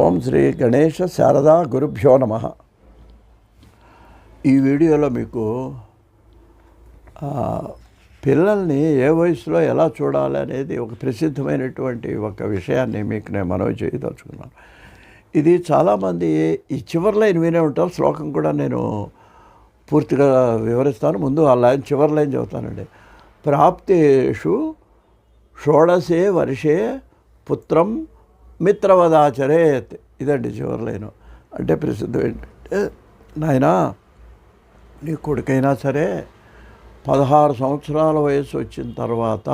ఓం శ్రీ గణేష శారదా గురుభ్యో నమ. ఈ వీడియోలో మీకు పిల్లల్ని ఏ వయసులో ఎలా చూడాలి అనేది ఒక ప్రసిద్ధమైనటువంటి ఒక విషయాన్ని మీకు నేను మనవి చేయదలుచుకున్నాను. ఇది చాలామంది ఈ చివరి లైన్ వినే ఉంటాం శ్లోకం కూడా నేను పూర్తిగా వివరిస్తాను. ముందు ఆ లైన్ చివరి లైన్ చదువుతానండి. ప్రాప్తేషు షోడసే వర్షే పుత్రం మిత్రవదాచరేత్. ఇదండి చివరి లైను. అంటే ప్రసిద్ధం ఏంటంటే నాయనా నీ కొడుకైనా సరే పదహారు సంవత్సరాల వయసు వచ్చిన తర్వాత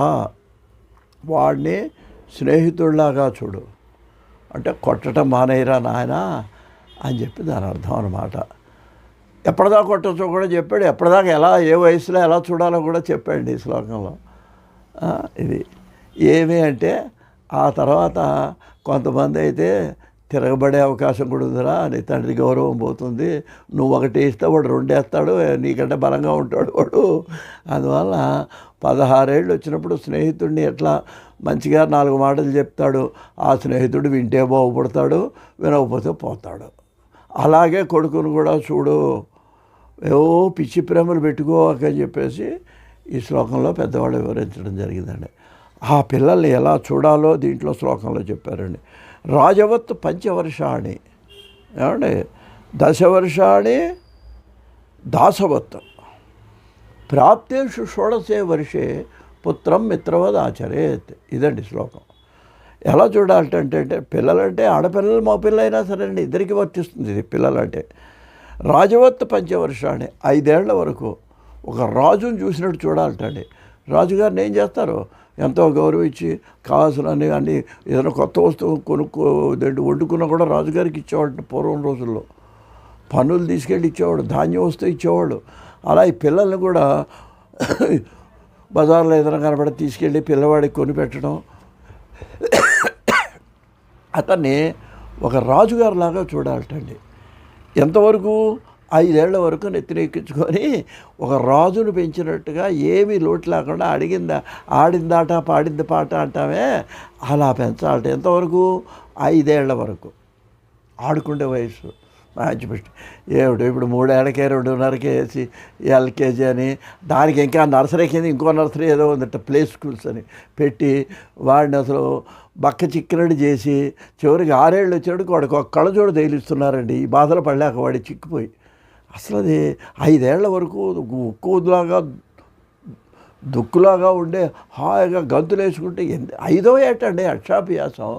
వాడిని స్నేహితుడిలాగా చూడు. అంటే కొట్టడం మానేయరా నాయన అని చెప్పి దాని అర్థం అనమాట ఎప్పటిదాకా కొట్టచ్చో కూడా చెప్పాడు. ఎప్పటిదాకా ఎలా ఏ వయసులో ఎలా చూడాలో కూడా చెప్పాడు ఈ శ్లోకంలో. ఇది ఏమి అంటే ఆ తర్వాత కొంతమంది అయితే తిరగబడే అవకాశం కూడా ఉందిరా నీ తండ్రి గౌరవం పోతుంది నువ్వు ఒకటి ఇస్తే వాడు రెండు వేస్తాడు నీకంటే బలంగా ఉంటాడు వాడు. అందువల్ల పదహారేళ్ళు వచ్చినప్పుడు స్నేహితుడిని ఎట్లా మంచిగా నాలుగు మాటలు చెప్తాడు ఆ స్నేహితుడు వింటే బాగుపడతాడు వినకపోతే పోతాడు. అలాగే కొడుకును కూడా చూడు ఏవో పిచ్చి ప్రేమలు పెట్టుకోక చెప్పేసి ఈ శ్లోకంలో పెద్దవాళ్ళు వివరించడం జరిగిందండి. ఆ పిల్లల్ని ఎలా చూడాలో దీంట్లో శ్లోకంలో చెప్పారండి. రాజవత్ పంచవర్షాణి. ఏమండి? దశవర్షాణి దాసవత్ ప్రాప్తేషు షోడసే వర్షే పుత్రం మిత్రవద్ ఆచరేత్. ఇదండి శ్లోకం. ఎలా చూడాలంటే అంటే పిల్లలంటే ఆడపిల్లలు మా పిల్లలైనా సరే అండి ఇద్దరికి వర్తిస్తుంది ఇది పిల్లలంటే. రాజవత్ పంచవర్షాన్ని ఐదేళ్ళ వరకు ఒక రాజుని చూసినట్టు చూడాలటండి. రాజుగారిని ఏం చేస్తారు? ఎంతో గౌరవించి కావాల్సిన అన్ని ఏదైనా కొత్త వస్తువు కొనుక్కో వండుకున్నా కూడా రాజుగారికి ఇచ్చేవాడు పూర్వం రోజుల్లో. పనులు తీసుకెళ్ళి ఇచ్చేవాడు ధాన్యం వస్తే ఇచ్చేవాడు. అలా ఈ పిల్లల్ని కూడా బజార్లో ఏదైనా కనబడి తీసుకెళ్ళి పిల్లవాడికి కొనిపెట్టడం అతన్ని ఒక రాజుగారిలాగా చూడాలటండి. ఎంతవరకు ఐదేళ్ళ వరకు నెత్తినెక్కించుకొని ఒక రాజును పెంచినట్టుగా ఏమీ లోటు లేకుండా అడిగిందా ఆడిందాట పాడింది పాట అంటామే అలా పెంచాలట. ఎంతవరకు? ఐదేళ్ళ వరకు. ఆడుకునే వయసు మంచి బెస్ట్ ఏమిటి? ఇప్పుడు మూడేళ్ళకే రెండున్నరకే వేసి ఎల్కేజీ అని దానికి ఇంకా నర్సరీ కింద ఇంకో నర్సరీ ఏదో ఉందట ప్లే స్కూల్స్ అని పెట్టి వాడిని అసలు బక్క చిక్కినట్టు చేసి చివరికి ఆరేళ్ళు వచ్చేటికి వాడికి ఒక కళ్ళజోడు తగిలిస్తున్నారండి. ఈ బాధలు పడలేక వాడి చిక్కిపోయి. అసలు అది ఐదేళ్ళ వరకు ఉక్కులాగా దుక్కులాగా ఉండే హాయిగా గంతులు వేసుకుంటే ఎంత ఐదో ఏటండి అక్షాభ్యాసం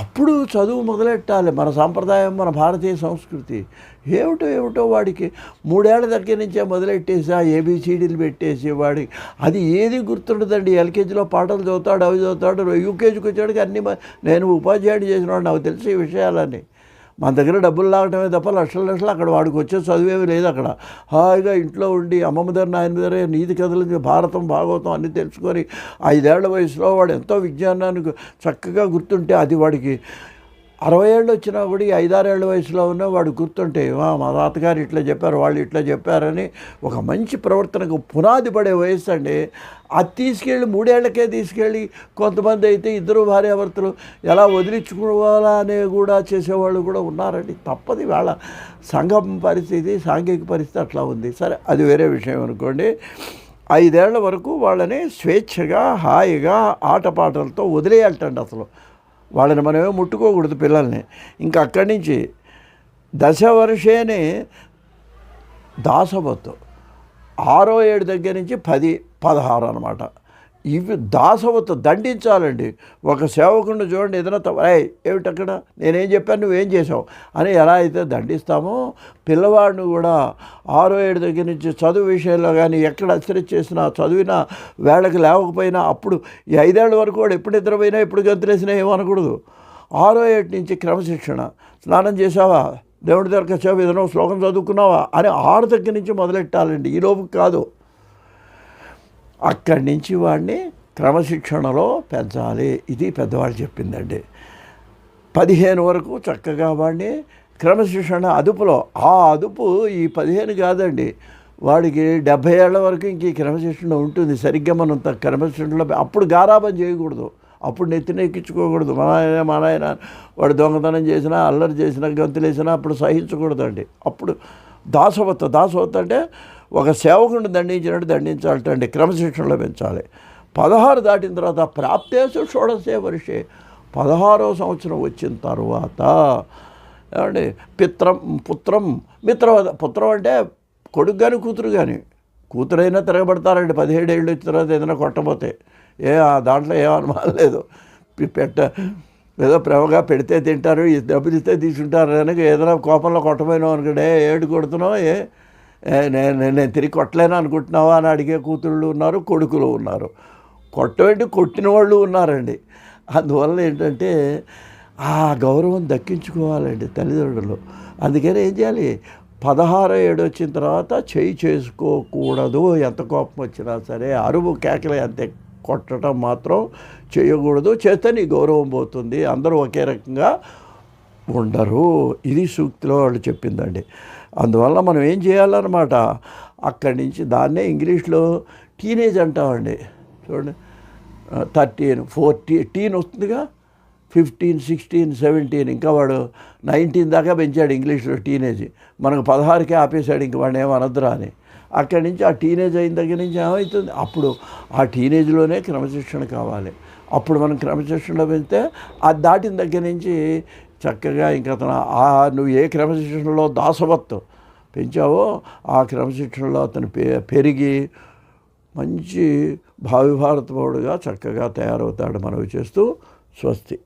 అప్పుడు చదువు మొదలెట్టాలి మన సాంప్రదాయం మన భారతీయ సంస్కృతి. ఏమిటో ఏమిటో వాడికి మూడేళ్ళ దగ్గర నుంచే మొదలెట్టేసి ఆ ఏబిసిడీలు పెట్టేసి వాడికి అది ఏది గుర్తుండదండి. ఎల్కేజీలో పాటలు చదువుతాడు అవి చదువుతాడు యూకేజీకి వచ్చాడికి అన్ని నేను ఉపాధ్యాయుడు చేసిన వాడు నాకు తెలిసి విషయాలని విషయాలన్నీ. మన దగ్గర డబ్బులు లాగటమే తప్ప లక్షల లక్షలు అక్కడ వాడికి వచ్చే చదివేవి లేదు అక్కడ. హాయిగా ఇంట్లో ఉండి అమ్మమ్మ దగ్గర నాయన దగ్గర నీతి కథలు భారతం భాగవతం అన్నీ తెలుసుకొని ఐదేళ్ళ వయసులో వాడు ఎంతో విజ్ఞానానికి చక్కగా గుర్తుంటే అది వాడికి అరవై ఏళ్ళు వచ్చినా కూడా ఈ ఐదారేళ్ళ వయసులో ఉన్న వాడు గుర్తుంటే మా తాతగారు ఇట్లా చెప్పారు వాళ్ళు ఇట్లా చెప్పారని ఒక మంచి ప్రవర్తనకు పునాది పడే వయసు అండి. అది తీసుకెళ్ళి మూడేళ్ళకే తీసుకెళ్ళి కొంతమంది అయితే ఇద్దరు భార్యాభర్తలు ఎలా వదిలించుకోవాలా అనే కూడా చేసేవాళ్ళు కూడా ఉన్నారండి. తప్పది వాళ్ళ సంఘం పరిస్థితి సాంఘిక పరిస్థితి అట్లా ఉంది. సరే అది వేరే విషయం అనుకోండి. ఐదేళ్ళ వరకు వాళ్ళని స్వేచ్ఛగా హాయిగా ఆటపాటలతో వదిలేయాలటండి అసలు. వాళ్ళని మనమే ముట్టుకోకూడదు పిల్లల్ని. ఇంకా అక్కడి నుంచి దశ వర్షేనే దాసవత్తు ఆరో ఏడు దగ్గర నుంచి పది పదహారు అనమాట ఇవి దాసవత దండించాలండి. ఒక సేవకుడిని చూడండి ఏదైనా తవరాయ్ ఏమిటక్కడ నేనేం చెప్పాను నువ్వేం చేసావు అని ఎలా అయితే దండిస్తామో పిల్లవాడిని కూడా ఆరో ఏడు దగ్గర నుంచి చదువు విషయంలో కానీ ఎక్కడ అశ్రద్ధ చేసినా చదివినా వేళకి లేవకపోయినా అప్పుడు ఈ ఐదేళ్ళ వరకు కూడా ఎప్పుడు నిద్రపోయినా ఎప్పుడు గంతులేసినా ఏమనకూడదు ఆరో ఏడు నుంచి క్రమశిక్షణ. స్నానం చేసావా దేవుడి దగ్గర వచ్చావు ఏదైనా శ్లోకం చదువుకున్నావా? అని ఆరు దగ్గర నుంచి మొదలెట్టాలండి. ఈ లోపు కాదు. అక్కడి నుంచి వాడిని క్రమశిక్షణలో పెంచాలి. ఇది పెద్దవాళ్ళు చెప్పిందండి. పదిహేను వరకు చక్కగా వాడిని క్రమశిక్షణ అదుపులో ఆ అదుపు ఈ పదిహేను కాదండి. వాడికి డెబ్భై ఏళ్ళ వరకు ఇంక ఈ క్రమశిక్షణ ఉంటుంది. సరిగ్గా మనం క్రమశిక్షణలో అప్పుడు గారాబం చేయకూడదు. అప్పుడు నెత్తిన ఎక్కించుకోకూడదు. మన ఆయన మన ఆయన వాడు దొంగతనం చేసినా అల్లరి చేసినా గంతులేసినా అప్పుడు సహించకూడదండి. అప్పుడు దాసవత్త దాసవత్త అంటే ఒక సేవకుని దండించినట్టు దండించాలంటే క్రమశిక్షణలో పెంచాలి. పదహారు దాటిన తర్వాత ప్రాప్తేసు షోడసే వర్షే. పదహారో సంవత్సరం వచ్చిన తర్వాత ఏమండి పిత్రం పుత్రం మిత్ర పుత్రం అంటే కొడుకు కానీ కూతురు కానీ కూతురైనా తిరగబడతారండి పదిహేడు ఏళ్ళు వచ్చిన తర్వాత ఏదైనా కొట్టబోతే. ఏ ఆ దాంట్లో ఏం అనుమానం లేదు. పెట్ట ఏదో ప్రేమగా పెడితే తింటారు డబ్బులు ఇస్తే తీసుకుంటారు కనుక ఏదైనా కోపంలో కొట్టమైనా అనుకుంటే ఏడు కొడుతున్నావు ఏ, నేను నేను- తిరిగి కొట్టలేను అనుకుంటున్నావా అని అడిగే కూతుళ్ళు ఉన్నారు కొడుకులు ఉన్నారు. కొట్టబెట్టి కొట్టిన వాళ్ళు ఉన్నారండి. అందువల్ల ఏంటంటే ఆ గౌరవం దక్కించుకోవాలండి తల్లిదండ్రులు. అందుకని ఏం చేయాలి? పదహారు ఏడు వచ్చిన తర్వాత చేయి చేసుకోకూడదు. ఎంత కోపం వచ్చినా సరే అరువు కేకలు ఎంత కొట్టడం మాత్రం చేయకూడదు. చేస్తే నీ గౌరవం పోతుంది. అందరూ ఒకే రకంగా ఉండరు. ఇది సూక్తిలో వాళ్ళు చెప్పిందండి. అందువల్ల మనం ఏం చేయాలన్నమాట? అక్కడి నుంచి దాన్నే ఇంగ్లీష్లో టీనేజ్ అంటామండి. చూడండి. థర్టీన్ ఫోర్టీ టీన్ వస్తుందిగా? Fifteen sixteen seventeen. ఇంకా వాడు నైన్టీన్ దాకా పెంచాడు ఇంగ్లీష్లో టీనేజ్. మనకు పదహారుకే ఆపేశాడు ఇంక వాడిని ఏమనద్దురా అని. అక్కడి నుంచి ఆ టీనేజ్ అయిన దగ్గర నుంచి ఏమవుతుంది అప్పుడు ఆ టీనేజ్లోనే క్రమశిక్షణ కావాలి. అప్పుడు మనం క్రమశిక్షణలో పెంచితే అది దాటిన దగ్గర నుంచి చక్కగా ఇంకా అతను ఆ నువ్వు ఏ క్రమశిక్షణలో దాసవత్తు పెంచావో ఆ క్రమశిక్షణలో అతను పె పెరిగి మంచి భావి భారత చక్కగా తయారవుతాడు మనవి చేస్తూ స్వస్తి.